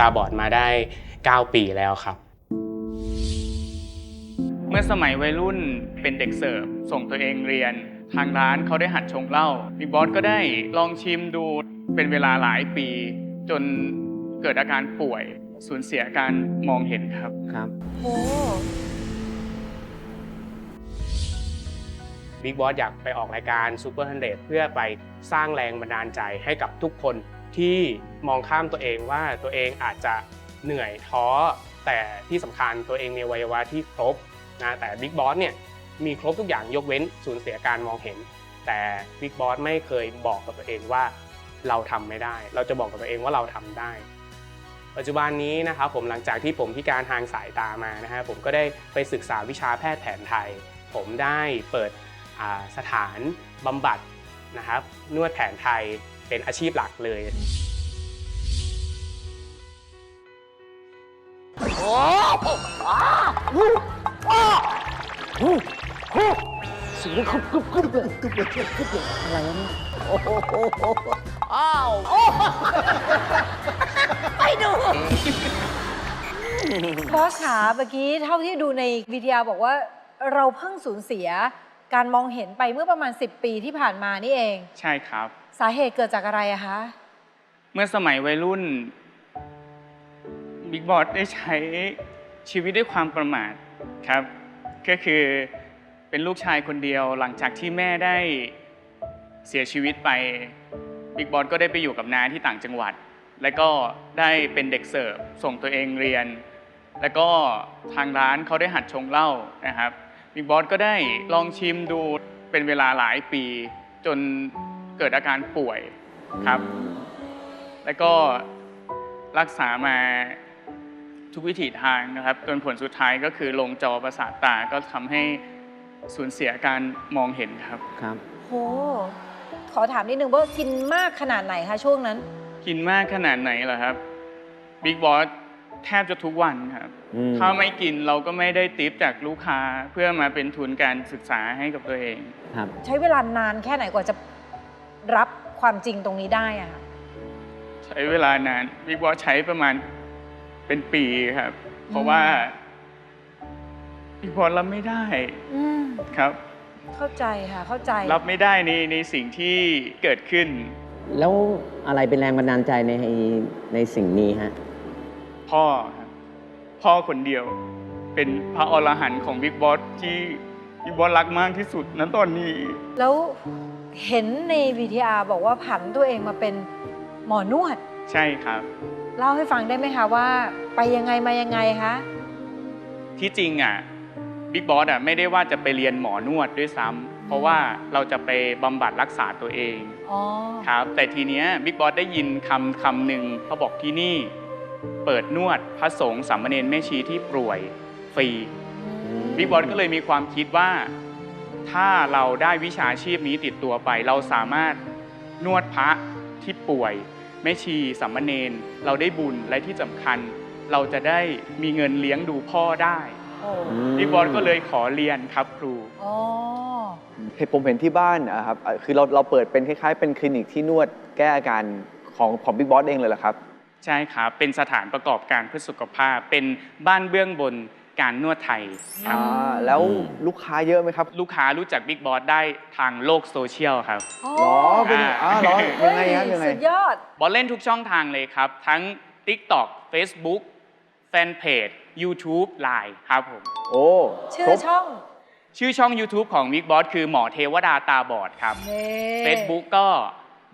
ตาบอดมาได้ 9 ปีแล้วครับ เมื่อสมัยวัยรุ่นเป็นเด็กเสิร์ฟส่งตัวเองเรียน ทางร้านเขาได้หัดชงเหล้าบิ๊กบอสก็ได้ลองชิมดูเป็นเวลาหลายปี จนเกิดอาการป่วยสูญเสียการมองเห็นครับครับโอ้บิ๊กบอสอยากไปออกรายการซูเปอร์ฮันเดเพื่อไปสร้างแรงบันดาลใจให้กับทุกคน ที่มองข้ามตัวเองว่าตัวเองอาจจะเหนื่อยท้อ แต่ที่สำคัญตัวเองมีวัยวะที่ครบนะแต่บิ๊กบอสเนี่ยมีครบทุกอย่างยกเว้นสูญเสียการมองเห็น แต่บิ๊กบอสไม่เคยบอกกับตัวเองว่าเราทำไม่ได้ เราจะบอกกับตัวเองว่าเราทำได้ ปัจจุบันนี้นะครับผมหลังจากที่ผมพิการทางสายตามานะฮะผมก็ได้ไปศึกษาวิชาแพทย์แผนไทย ผมได้เปิดสถานบำบัดนะครับนวดแผนไทย เป็นอาชีพหลักเลยเสียงกึบกึบกึบเลยกึบเลยกึบกึบเลยอะไรวะเนี่ยโอ้โหโอ้โหอ้าวโอ้ไปดูบอสขาเมื่อกี้เท่าที่ดูในวิทยาบอกว่า เราเพิ่งสูญเสีย การมองเห็นไปเมื่อประมาณ 10 ปีที่ผ่านมานี่เอง ใช่ครับ สาเหตุเกิดจากอะไรอะคะ เมื่อสมัยวัยรุ่นบิ๊กบอสได้ใช้ชีวิตด้วยความประมาทครับ ก็คือเป็นลูกชายคนเดียวหลังจากที่แม่ได้เสียชีวิตไปบิ๊กบอสก็ได้ไปอยู่กับน้าที่ต่างจังหวัด แล้วก็ได้เป็นเด็กเสิร์ฟส่งตัวเองเรียน แล้วก็ทางร้านเขาได้หัดชงเหล้านะครับ บิ๊กบอสก็ได้ลองชิมดูเป็นเวลาหลายปี จนเกิดอาการป่วยครับ แล้วก็รักษามาทุกวิถีทางนะครับ จนผลสุดท้ายก็คือลงจอประสาทตาก็ทำให้สูญเสียการมองเห็นครับ ครับ โห ขอถามนิดนึงว่ากินมากขนาดไหนคะช่วงนั้น กินมากขนาดไหนเหรอครับบิ๊กบอส แทบจะทุกวันครับ อืม ถ้าไม่กินเราก็ไม่ได้ติปจากลูกค้าเพื่อมาเป็นทุนการศึกษาให้กับตัวเอง ครับ ใช้เวลานานแค่ไหนกว่าจะรับความจริงตรงนี้ได้อะคะใช้เวลานานบิ๊กบอสใช้ประมาณเป็นปีครับ เพราะว่าบิ๊กบอสรับไม่ได้อืมครับ เข้าใจค่ะเข้าใจ รับไม่ได้ในในสิ่งที่เกิดขึ้น แล้วอะไรเป็นแรงบันดาลใจในในสิ่งนี้ฮะ พ่อครับพ่อคนเดียว เป็นพระอรหันต์ของบิ๊กบอสที่บิ๊กบอสรักมากที่สุดณตอนนี้ แล้วเห็นในวีทีอาร์บอกว่าผันตัวเองมาเป็นหมอนวด ใช่ครับ เล่าให้ฟังได้ไหมคะว่า ไปยังไงมายังไงคะที่จริงอะบิ๊กบอสอะไม่ได้ว่าจะไปเรียนหมอนวดด้วยซ้ำเพราะว่าเราจะไปบำบัดรักษาตัวเองอ๋อครับแต่ทีเนี้ยบิ๊กบอสได้ยินคำคำหนึ่งเขาบอกที่นี่ เปิดนวดพระสงฆ์สามเณรแม่ชีที่ป่วยฟรีบิ๊กบอสก็เลยมีความคิดว่า ถ้าเราได้วิชาชีพนี้ติดตัวไป เราสามารถนวดพระที่ป่วยแม่ชีสามเณรเราได้บุญและที่สำคัญ เราจะได้มีเงินเลี้ยงดูพ่อได้โอ้บิ๊กบอสก็เลยขอเรียนครับครูอ๋อเห็นผมเห็นที่บ้านนะครับอะคือเราเราเปิดเป็นคล้ายๆ เป็นคลินิกที่นวดแก้อาการของของบิ๊กบอสเองเลยเหรอครับ ใช่ครับ เป็นสถานประกอบการเพื่อสุขภาพ เป็นบ้านเบื้องบนการนวดไทยครับอ่าแล้วอืมลูกค้าเยอะไหมครับลูกค้ารู้จักบิ๊กบอสได้ทางโลกโซเชียลครับ หรอเป็นอ่าอ่าเหรอยังไงครับยังไง สุดยอด บอสเล่นทุกช่องทางเลยครับ ทั้ง TikTok Facebook แฟนเพจ YouTube Line ครับผม โอ้ชื่ครอบช่องชื่อช่อง YouTube ของ Big Boss คือหมอเทวดาตาบอดครับนี่ Facebook ก็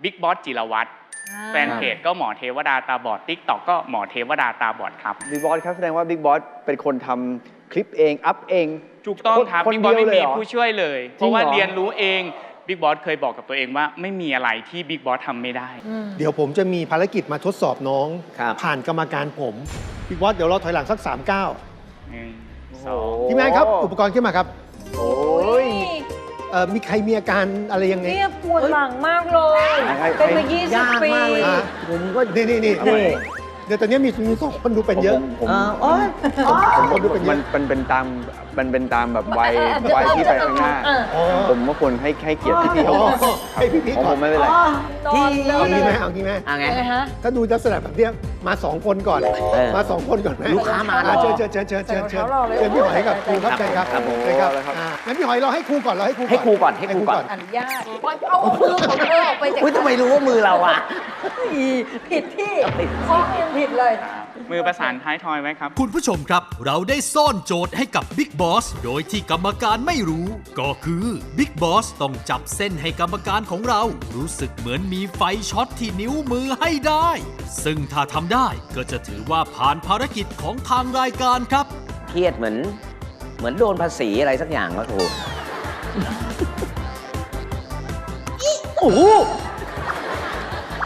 Big Boss จิรวัตรอ่า แฟนเพจก็หมอเทวดาตาบอด TikTok ก็หมอเทวดาตาบอดครับ บิ๊กบอสครับแสดงว่าบิ๊กบอสเป็นคนทำคลิปเอง อัพเอง ถูกต้องครับคน Big Boss เดียวไม่เลยมีเหรอผู้ช่วยเลย เพจริงราะว่าเหรอ เรียนรู้เอง Big Boss เคยบอกกับตัวเองว่า ไม่มีอะไรที่ Big Boss ทำไม่ได้อืมเดี๋ยวผมจะมีภารกิจมาทดสอบน้อง ครับ ผ่านกรรมการผมพี่บอสเดี๋ยวเราถอยหลังสัก3ามก้าวหนึ่งโอ้สอง ทีมงานครับ อุปกรณ์ขึ้นมาครับ โอ้ย เอ่อมีใครมีอาการอะไรยังไง เนี่ยปวดหลังมากเลยให้ให้เป็นมายี่สิบยากปีมากเลยอะ ผมก็นี่นี่นี่นี่เดี๋ยวตอนนี้มีมีสองคนดูเป็นเยอะ ผมผมเออโอ๊ยผมคนดูเป็นเยมัอะนมันเป็นตามมันเป็นตามแบบวัยวัยที่ไปข้างหน้า เอออ๋อผมว่าควรให้ให้เกียรติพี่ๆอ๋เขาอให้พี่พี่ของก่อผนมไม่เป็นไร นอนเลเอางี้ไหมยเอางี้ไหมอะไง ยังไงฮะ ถ้าดูลักษณะแบบเนี้ย มาสองคนก่อน เออมาสองคนก่อนไหมลูกค้ามาอะรอเชิญเชิญเชิญเชิญเชิญเชิญใส่รองเท้ารอเลย เชิญพี่หอยกับครูครับเชิญครับครับผม เชิญครับครับอะงั้นพี่หอยเราให้ครูก่อนเราให้ครูก่อนให้ครูก่อนให้ครูก่อน อนุญาตเอามือของเธอออกไปจากอุ้ยทำไมรู้ว่ามือเราอะ อีผิดที่ข้อยังผิดเลย มือประสานท้ายทอยไว้ครับ คุณผู้ชมครับ เราได้ซ่อนโจทย์ให้กับ Big Boss โดยที่กรรมการไม่รู้ ก็คือ Big Boss ต้องจับเส้นให้กรรมการของเรา รู้สึกเหมือนมีไฟช็อตที่นิ้วมือให้ได้ ซึ่งถ้าทำได้ก็จะถือว่าผ่านภารกิจของทางรายการครับ เครียดเหมือน เหมือนโดนภาษีอะไรสักอย่างวะครูอิโอ้โห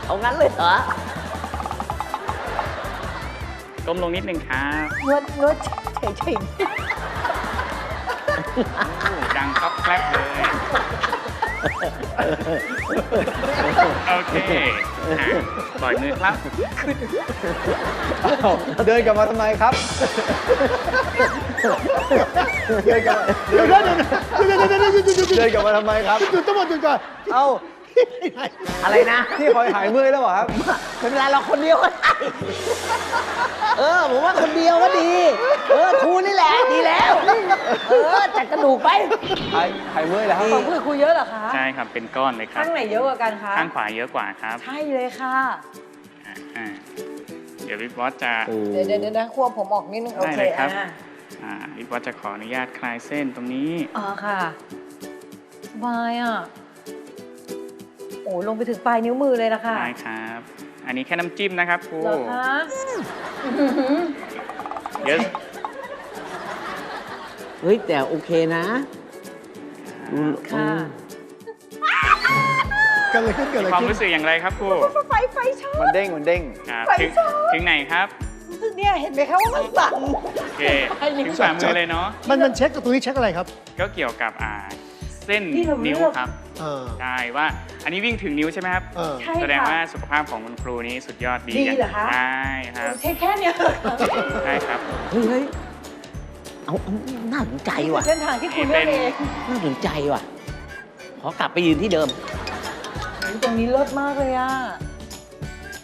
เอางั้นเลยเหรอ้มลงนิดนึงครับงดดเฉยๆดังครับแกลบเลย โอเคปล่อยมือครับ เดินกลับมาทำไมครับ เดินกลับมาเดินๆเดินกลับมาทำไมครับ หยุดทั้งหมดจุดก่อนเอ้า อะไรนะพี่หอยหายเมื่อยแล้วเหรอครับ ไม่เป็นไรเราคนเดียวก็ได้ เออ ผมว่าคนเดียวก็ดี เออครูนี่แหละดีแล้ว เออจัดกระดูกไป หายหายเมื่อยแล้วครับๆของคุยครูเยอะเหรอคะใช่ครับ เป็นก้อนเลยครับ ข้างไหนเยอะกว่ากันคะข้างขวาเยอะกว่าครับใช่เลยค่ะ อะอะเดี๋ยวพี่บอสจะ เดี๋ยวเดี๋ยวเดี๋ยวนะควบผมออกนิดนึงโอได้เคเลยครับ อะอ่าพี่บอสจะขออนุญาตคลายเส้นตรงนี้ อ๋อค่ะสบายอะโอ้ลงไปถึงปลายนิ้วมือเลยละค่ะได้ครับ อันนี้แค่น้ำจิ้มนะครับครูเหรอคะอื้อหือเดี๋ยวเฮ้ย แต่โอเคนะดูค่ะ เกิดอะไรขึ้นเกิดอะไรความขึ้นรู้สึกอย่างไรครับครูไฟไฟช็อตมันเด้งมันเด้ง ครับไฟถึงช็อตถึงไหนครับเนี่ยเห็นไหมคะว่ามันสั่น โอเคไฟนิ้วถึงฝ่ามือเลยเนาะมันมันเช็คกับตรงนี้เช็คอะไรครับ ก็เกี่ยวกับอ่า เส้นที่เรานิ้วเลือกครับเออ ใช่ว่า อันนี้วิ่งถึงนิ้วใช่ไหมครับ เออ ใช่แสดงค่ะ ว่าสุขภาพของคุณครูนี้สุดยอดดีดีกันเหรอคะ ใช่ครับเช็คแค่เนี้ยเหรอคะใช่ครับเฮ้ยเฮ้ยเอาเอาน่าสนใจว่ะเส้นทางที่คุณเลือกเองน่าสนใจว่ะ ขอกลับไปยืนที่เดิม ตรงนี้เลิศมากเลยอะ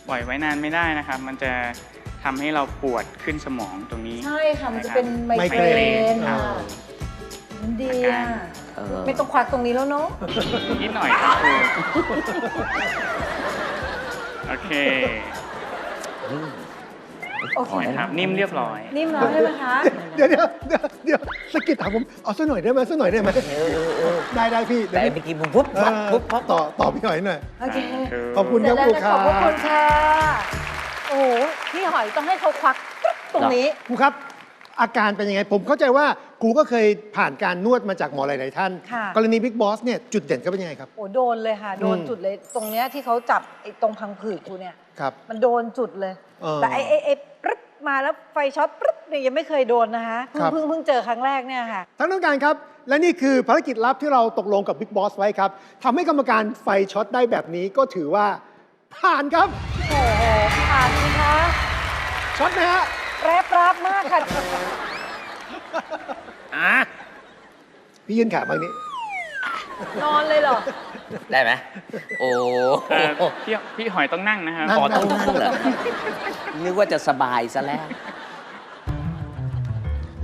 ปล่อยไว้นานไม่ได้นะครับ มันจะทำให้เราปวดขึ้นสมองตรงนี้ ใช่ค่ะ มันจะเป็นไมไมเกเกรรนนค่ะอ่ามันดีอะเออ ไม่ต้องควักตรงนี้แล้วเนาะนิดหน่อยครับครูโอเคโอเค ครับนิ่มเรียบร้อย นิ่มแล้วใช่ไหมคะ เดี๋ยวเดี๋ยวเดี๋ยวเดี๋ยวสะกิดถามผมเอาสักหน่อยได้ไหมสักหน่อยได้ไหมได้ได้พี่แต่เดี๋ยวเมื่อกี้ผมปุ๊บเอปั๊บอปุ๊บปั๊บต่อต่อพี่หอยหน่อยโอเคขอบคุณครับได้ครูได้ครัขบอบพระคุณค่ะโอ้โหพี่หอยต้องให้เขาควักตรงนี้ครูครับ อาการเป็นยังไงผมเข้าใจว่า ครูก็เคยผ่านการนวดมาจากหมอหลาย ๆ ท่าน ค่ะ กรณีบิ๊กบอสเนี่ยจุดเด่นเขาเป็นยังไงครับ โอ้โดนเลยค่ะ โดนอืม จุดเลย ตรงเนี้ยที่เขาจับไอ้ตรงพังผืดกูเนี่ย ครับ มันโดนจุดเลย เออแต่ไอ้ไอ้ไอ้ปึ๊บมาแล้วไฟช็อตปึ๊บเนี่ยยังไม่เคยโดนนะคะเพิ่งครับ เพิ่งเพิ่งเจอครั้งแรกเนี่ยค่ะ ทั้งน้องการครับ และนี่คือภารกิจลับที่เราตกลงกับบิ๊กบอสไว้ครับทำให้กรรมการไฟช็อตได้แบบนี้ก็ถือว่าผ่านครับโอ้โหผ่านสิคะช็อตไหมฮะ แรบรับมากค่ะ อะพี่ยืนขาบางนี้ นอนเลยเหรอ ได้ไหมโอ้เอ่อพี่พี่หอยต้องนั่งนะครับนั่งขอต้องนั่งเหรอนึกว่าจะสบายซะแล้ว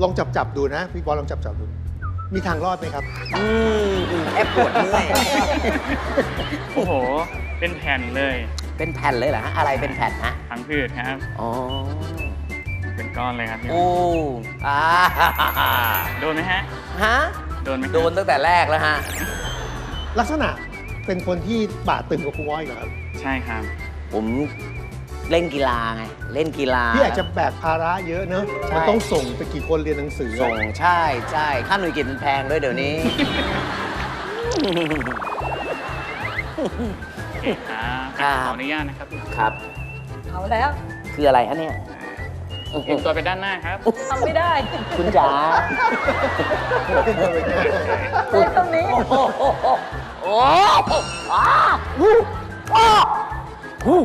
ลองจับจับๆดูนะ พี่บอสลองจับจับๆดู มีทางรอดไหมครับอืมแอบปวดเมื่อยโอ้โห เป็นแผ่นเลยเป็นแผ่นเลยเหรอฮะอะไรเป็นแผ่นฮะทั้งพืชครับ อ๋อ เป็นก้อนเลยครับพี่โอ้อ่าโดนไหมฮะ ฮะ โดนไหมครับโดนตั้งแต่แรกแล้วฮะ ลักษณะเป็นคนที่บาดตึงกว่าครูอ้อยเหรอครับ ใช่ครับ ผมเล่นกีฬาไง เล่นกีฬา พี่อาจจะแบกภาระเยอะเนอะใช่ มันต้องส่งไปกี่คนเรียนหนังสือส่งใช่ใช่ค่าหน่วยกิจมันแพงด้วยเดี๋ยวนี้ โอเคครับครับ ขออนุญาตนะครับครับ เอาแล้ว คืออะไรฮะเนี่ย เอ็นตัวไปด้านหน้าครับ ทำไม่ได้คุณจ๋าเล่นตรงนี้ โอ้โหโอ้โหอ้าฮู้อ้าฮู้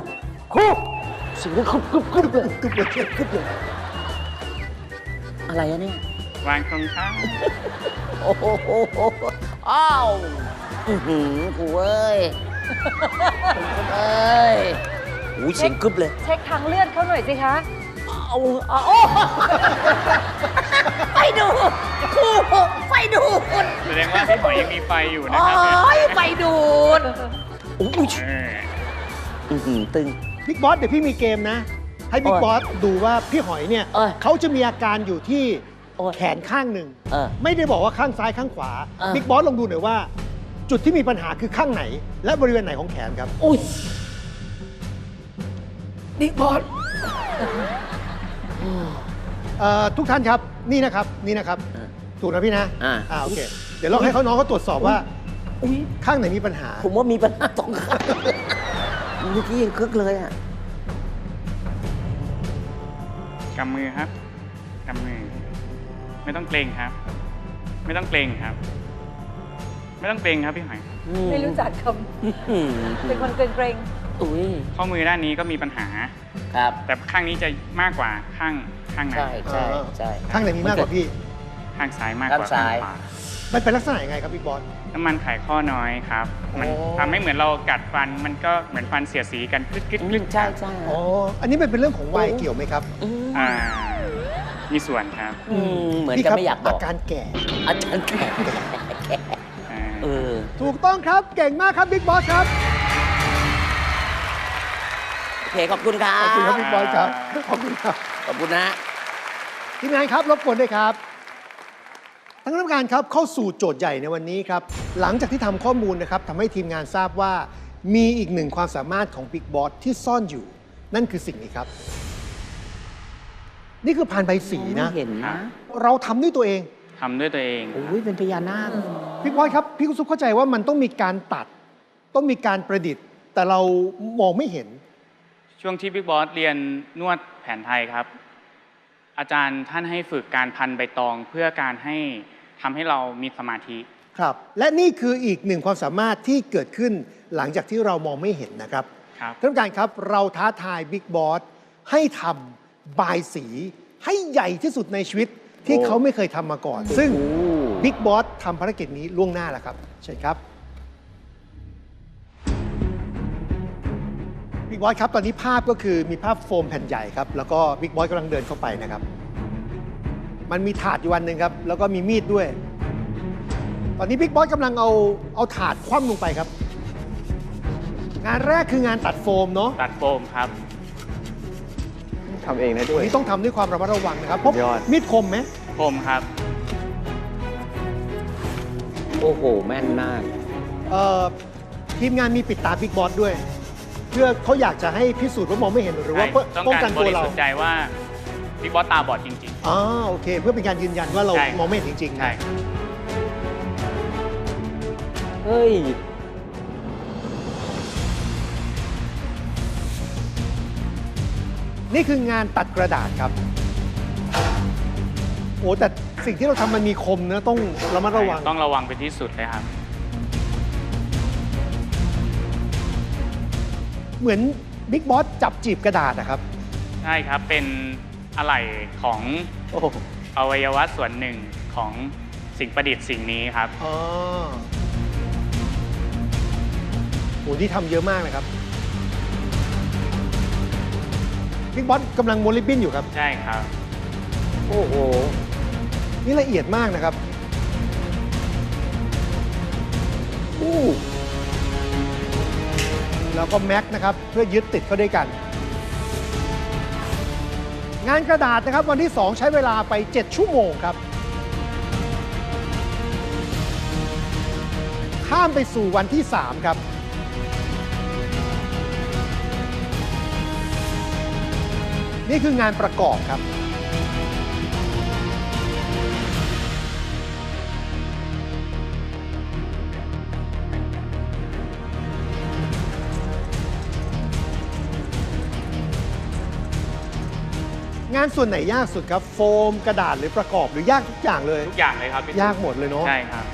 ฮู้เสียงกึบกึบกึบเลยกึบเลยกึบเลยอะไรอะเนี่ยวางตรงข้างโอ้โหอ้าวอื้อหือกูเอ้ยกูเอ้ยโอ้ยเสียงกึบเลย เช็คทางเลือดเขาหน่อยสิคะ เอาเอาโอ้ไฟดูดครูไฟดูดแสดงว่าพี่หอยยังมีไฟอยู่นะโอ้ครับยไฟดูดโอ้ยเอออื้อหือตึง บิ๊กบอสเดี๋ยวพี่มีเกมนะ ให้บิ๊กโอ้ยบอสดูว่าพี่หอยเนี่ยเอ้ยเขาจะมีอาการอยู่ที่โอ้ยแขนข้างหนึ่ง เออไม่ได้บอกว่าข้างซ้ายข้างขวา เออ บิ๊กบอสลองดูหน่อยว่า จุดที่มีปัญหาคือข้างไหน และบริเวณไหนของแขนครับ อุ้ยบิ๊กบอส เอ่อทุกท่านครับนี่นะครับนี่นะครับเออถูกนะพี่นะอ่าอ่า โอเค เดี๋ยวเราให้เขาน้องเขาตรวจสอบว่าอุ้ยข้างไหนมีปัญหา ผมว่ามีปัญหาสองข้างเมื่อกี้ยังคึกเลยอะ กำมือครับกำมือ ไม่ต้องเกรงครับ ไม่ต้องเกรงครับ ไม่ต้องเกรงครับพี่หอย ไม่รู้จักคอืมำเป็นคนเกรง อุ้ยข้อมือด้านนี้ก็มีปัญหา ครับ แต่ข้างนี้จะมากกว่าข้างข้างนั้นใช่ใช่ใช่ ข้างไหนมีมากกว่าพี่ ข้างซ้ายมากกว่าข้างซ้ายขวามันเป็นลักษณะยังไงครับบิ๊กบอส น้ำมันไขข้อน้อยครับ มันโอ้ ทำให้เหมือนเรากัดฟันมันก็เหมือนฟันเสียดสีกันกึดกึดอืกึมดใช่ใช่อ๋อ อันนี้มันเป็นเรื่องของวัยเกี่ยวไหมครับอืมอ่ามีส่วนครับอืมเหมือนพี่จะครับไม่อยากบอาอกการแก่ อาจารย์แขกอ่าเออ ถูกต้องครับ เก่งมากครับบิ๊กบอสครับโอ เคขอบคุณครัขบอบคุณครับบิ๊กบอสครับขอบคุณครับขอบคุณนะ ทีมงานครับรบกวนด้วยครับทั้งคณะกรรมการครับเข้าสู่โจทย์ใหญ่ในวันนี้ครับหลังจากที่ทำข้อมูลนะครับทำให้ทีมงานทราบว่า มีอีกหนึ่งความสามารถของบิ๊กบอสที่ซ่อนอยู่ นั่นคือสิ่งนี้ครับ นี่คือพานใบสีนะ ไม่เห็นนะเราทำด้วยตัวเองทำด้วยตัวเอง โอ้ยเป็นพญานาคพี่บอสครับพี่กุซุปเข้าใจว่ามันต้องมีการตัด ต้องมีการประดิษฐ์ แต่เรามองไม่เห็น ช่วงที่บิ๊กบอสเรียนนวดแผนไทยครับ อาจารย์ท่านให้ฝึกการพันใบตองเพื่อการให้ทำให้เรามีสมาธิ ครับ และนี่คืออีกหนึ่งความสามารถที่เกิดขึ้นหลังจากที่เรามองไม่เห็นนะครับครับท่านผู้การครับเราท้าทายบิ๊กบอสให้ทำบายสีให้ใหญ่ที่สุดในชีวิตที่โอ้เขาไม่เคยทำมาก่อน ซึ่งโอ้บิ๊กบอสทำภารกิจนี้ล่วงหน้าแล้วครับเชิญครับ บิ๊กบอสครับตอนนี้ภาพก็คือมีภาพโฟมแผ่นใหญ่ครับ แล้วก็บิ๊กบอสกำลังเดินเข้าไปนะครับ มันมีถาดอยู่วันหนึ่งครับ แล้วก็มีมีดด้วย ตอนนี้บิ๊กบอสกำลังเอาเอาถาดคว่ำลงไปครับ งานแรกคืองานตัดโฟมเนาะตัดโฟมครับทำเองได้ตัด้ววยนี้ต้องทำด้วยความระมัดระวังนะครับเพราะยอดมีดคมไหมโฟมครับ โอ้โห แม่นมาก เอ่อทีมงานมีปิดตาบิ๊กบอสด้วย เพื่อเขาอยากจะให้พิสูจน์ว่ามองไม่เห็นหรือว่าใช่เพื่อต้องป้องการกันบตัวริเราสุทธิ์ใจว่าบิ๊กบอสตาบอดจริงอ๋อโอเค เพื่อเป็นการยืนยันว่าเราใช่มองไม่เห็นจริงๆๆใช่เฮ้ยนี่คืองานตัดกระดาษครับ โอ้แต่สิ่งที่เราทำมันมีคมนะต้องระมัดระวัง ต้องระวังเป็นที่สุดเลยครับ เหมือนบิ๊กบอสจับจีบกระดาษนะครับ ใช่ครับ เป็นอะไหล่ของโอ้อวัยวะส่วนหนึ่งของสิ่งประดิษฐ์สิ่งนี้ครับ อ๋อโหนี่ทำเยอะมากเลยครับบิ๊กบอสกำลังม้วนริบบิ้นอยู่ครับ ใช่ครับ โอ้โห นี่ละเอียดมากนะครับ อู้ แล้วก็แม็กนะครับเพื่อยึดติดเข้าด้วยกัน งานกระดาษนะครับวันที่ 2 ใช้เวลาไป 7 ชั่วโมงครับ ข้ามไปสู่วันที่ 3 ครับ นี่คืองานประกอบครับ งานส่วนไหนยากสุดครับ โฟมกระดาษหรือประกอบหรือยากทุกอย่างเลย ทุกอย่างเลยครับพี่ยากหมดเลยเนาะใช่ครับ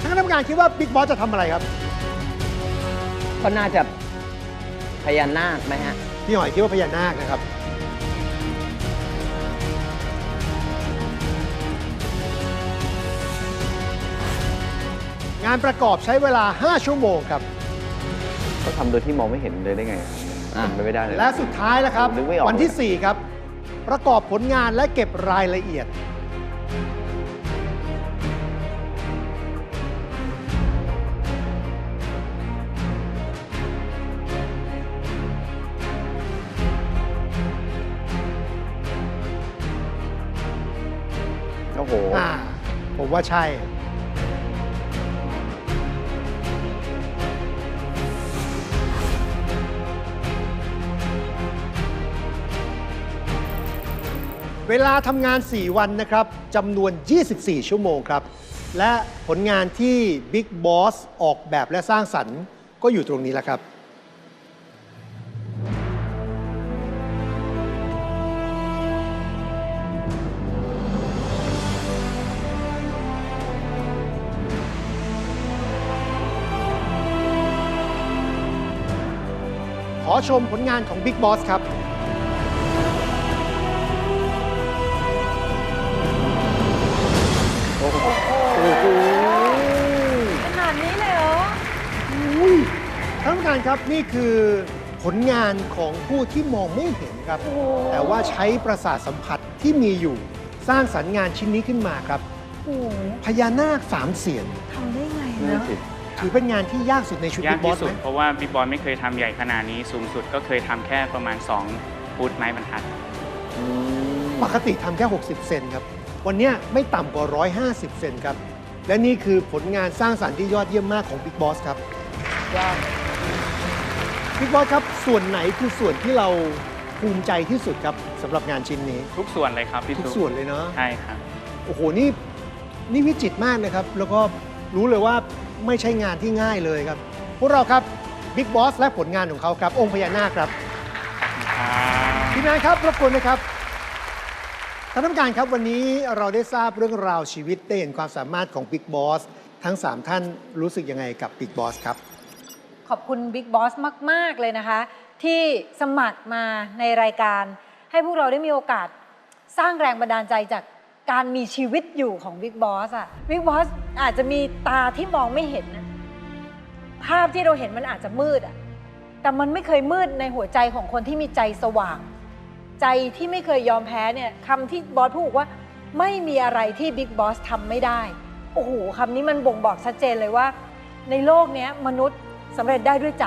ท่านคณะกรรมการคิดว่าบิ๊กบอสจะทำอะไรครับทก็น่าจะพญานาคไหมฮะ พี่หอยคิดว่าพญานาคนะครับ งานประกอบใช้เวลา 5 ชั่วโมงครับ เขาทำโดยที่มองไม่เห็นเลยได้ไงอะ เป็นไปไม่ได้เลย และสุดท้ายแล้วครับ นึกไม่ออก วันที่4 ครับ ประกอบผลงานและเก็บรายละเอียด โอ้โห อ่า ผมว่าใช่ เวลาทำงาน 4 วันนะครับจำนวน 24 ชั่วโมงครับ และผลงานที่ Big Boss ออกแบบและสร้างสรรค์ก็อยู่ตรงนี้แหละครับ ขอชมผลงานของ Big Boss ครับานผู้การครับนี่คือผลงานของผู้ที่มองไม่เห็นครับโอ้โหแต่ว่าใช้ประสาทสัมผัสที่มีอยู่ สร้างสรรค์งานชิ้นนี้ขึ้นมาครับโอ้โหพญานาคสามเสียนทำได้ไงนั่นเนาะสิถือเป็นงานที่ยากสุดในชุดยาบิ๊กกบอที่สสุไหดมเพราะว่าบิ๊กบอลไม่เคยทำใหญ่ขนาดนี้สูงสุดก็เคยทำแค่ประมาณ2ฟุตไม้บรรทัดอืมปกติทำแค่ 60 เซนครับ วันเนี้ยไม่ต่ำกว่า 150 เซนครับ และนี่คือผลงานสร้างสรรค์ที่ยอดเยี่ยมมากของบิ๊กบอสครับ บิ๊กบอสครับส่วนไหนคือส่วนที่เราภูมิใจที่สุดครับสำหรับงานชิ้นนี้ ทุกส่วนเลยครับพี่ทุกตุ๊กส่วนเลยเนาะใช่ครับ โอ้โหนี่นี่วิจิตรมากนะครับ แล้วก็รู้เลยว่าไม่ใช่งานที่ง่ายเลยครับ พวกเราครับบิ๊กบอสและผลงานของเขาครับ องค์พญานาคครับทีมงานครับรบกวนนะครับท่านผู้การครับวันนี้เราได้ทราบเรื่องราวชีวิตได้เห็นความสามารถของบิ๊กบอสทั้ง 3 ท่านรู้สึกยังไงกับบิ๊กบอสครับ ขอบคุณบิ๊กบอสมาก ๆ เลยนะคะ ที่สมัครมาในรายการ ให้พวกเราได้มีโอกาสสร้างแรงบันดาลใจจากการมีชีวิตอยู่ของบิ๊กบอสอะบิ๊กบอสอาจจะมีตาที่มองไม่เห็นนะภาพที่เราเห็นมันอาจจะมืดอะแต่มันไม่เคยมืดในหัวใจของคนที่มีใจสว่าง ใจที่ไม่เคยยอมแพ้เนี่ยคำที่บอสพูดว่า ไม่มีอะไรที่บิ๊กบอสทำไม่ได้ โอ้โหคำนี้มันบ่งบอกชัดเจนเลยว่า ในโลกนี้มนุษย์ สำเร็จได้ด้วยใจ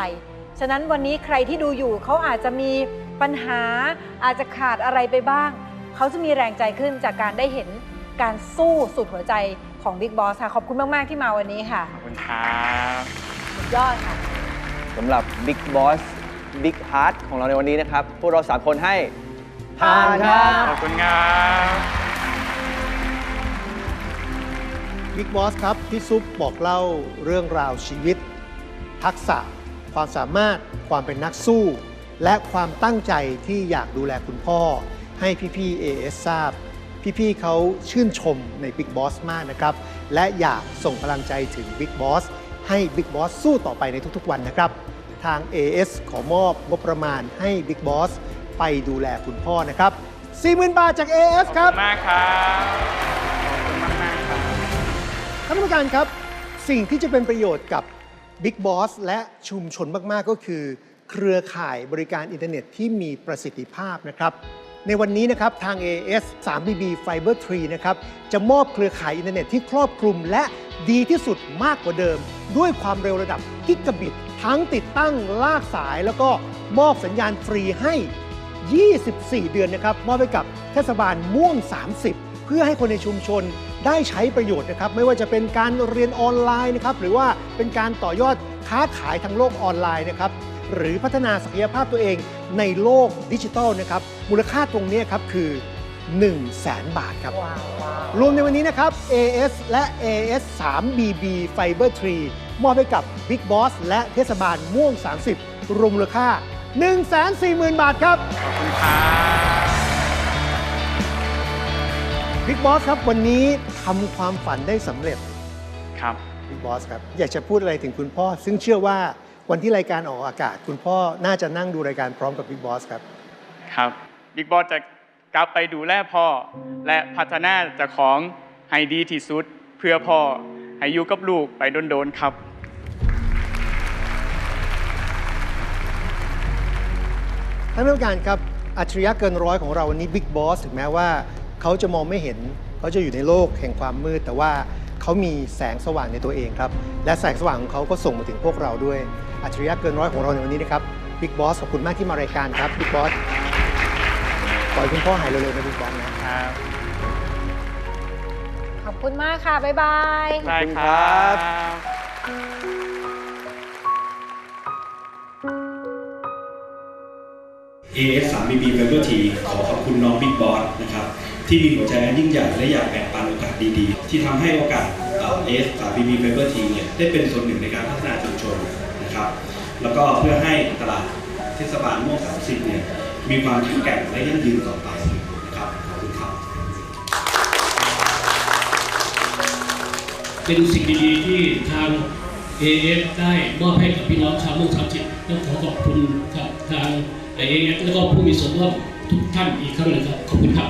ฉะนั้นวันนี้ใครที่ดูอยู่เขาอาจจะมีปัญหาอาจจะขาดอะไรไปบ้าง เขาจะมีแรงใจขึ้นจากการได้เห็นการสู้สุดหัวใจของบิ๊กบอสค่ะ ขอบคุณมาก ๆ ที่มาวันนี้ค่ะ ขอบคุณครับสุดยอดค่ะสำหรับ Big Boss Big Heart ของเราในวันนี้นะครับ พวกเราสามคนให้ผ่านครับขอบคุณครับบิ๊กบอสครับ พี่ซุปบอกเล่าเรื่องราวชีวิต ทักษะ ความสามารถ ความเป็นนักสู้ และความตั้งใจที่อยากดูแลคุณพ่อ ให้พี่ๆ AS ทราบ พี่ๆเขาชื่นชมในบิ๊กบอสมากนะครับ และอยากส่งพลังใจถึงบิ๊กบอสให้บิ๊กบอสสู้ต่อไปในทุกๆ วันนะครับ ทาง AS ขอมอบงบประมาณให้บิ๊กบอสไปดูแลคุณพ่อนะครับ 40,000 บาทจาก AS ขอบครับคุณมากครับขอบคุณมากมากๆครับ ท่านผู้การครับ สิ่งที่จะเป็นประโยชน์กับ Big Boss และชุมชนมาก ๆ ก็คือ เครือข่ายบริการอินเทอร์เน็ตที่มีประสิทธิภาพนะครับ ในวันนี้นะครับทาง AS 3BB Fiber 3 นะครับ จะมอบเครือข่ายอินเทอร์เน็ตที่ครอบคลุมและดีที่สุดมากกว่าเดิม ด้วยความเร็วระดับกิกะบิต ทั้งติดตั้งลากสาย แล้วก็มอบสัญญาณฟรีให้ 24 เดือนนะครับ มอบไปกับเทศบาลม่วง 30 พื่อให้คนในชุมชนได้ใช้ประโยชน์นะครับ ไม่ว่าจะเป็นการเรียนออนไลน์นะครับ หรือว่าเป็นการต่อยอดค้าขายทางโลกออนไลน์นะครับ หรือพัฒนาศักยภาพตัวเองในโลกดิจิทัลนะครับ มูลค่าตรงนี้ครับคือ 1 0 0 0 0แสนบาทครับ รวมในวันนี้นะครับ AS และ AS 3BB Fiber 3มอบให้กับ Big Boss และเทศบาลม่วง 30 รวมมูลค่า 140,000 บาทครับ ขอบคุณครับ Big Boss ครับ วันนี้ทำความฝันได้สำเร็จครับ Big Boss ครับ อยากจะพูดอะไรถึงคุณพ่อ ซึ่งเชื่อว่าวันที่รายการออกอากาศ คุณพ่อน่าจะนั่งดูรายการพร้อมกับบิ๊กบอสครับ ครับบิ๊กบอสจะกลับไปดูแลพ่อ และพัฒนาเจะของให้ดีที่สุดเพื่อพ่อให้อยู่กับลูกไปโดนๆครับ ท่านผู้การครับอัจฉริยะเกินร้อยของเราวันนี้บิ๊กบอสถึงแม้ว่า เขาจะมองไม่เห็น เขาจะอยู่ในโลกแห่งความมืด แต่ว่าเขามีแสงสว่างในตัวเองครับ และแสงสว่างของเขาก็ส่งมาถึงพวกเราด้วย อัจฉริยะเกินร้อยของเราในวันนี้นะครับบิ๊กบอสขอบคุณมากที่มารายการครับบิ๊กบอสขอให้คุณพ่อหายเร็วๆนะบิ๊กบอสนะครับ ขอบคุณมากค่ะ บ๊ายบาย ได้ขอบคุณคครัรับบ AS 3 BB Fiber T ขอขอบคุณน้องบิ๊กบอสนะครับ ที่มีหัวใจอันยิ่งใหญ่และอยากแบ่งปันโอกาสดีๆ ที่ทำให้โอกาสเอ่อ AS 3 BB Fiber T เนี่ยได้เป็นส่วนหนึ่งในการพัฒนาชุมชนนะครับ แล้วก็เพื่อให้ตลาดเทศบาลม่วง30เนี่ยมีความแข็งแกร่งและยั่งยืนต่อไปนะครับขอบคุณครับเป็นสิ่งดีๆที่ทาง AF ได้มอบให้กับพี่น้องชาวมุ่งสามสิบต้องขอขอบคุณกับทาง AF แล้วก็ผู้มีส่วนร่วมทุกท่านอีกครั้งหนึงครับขอบคุณครับ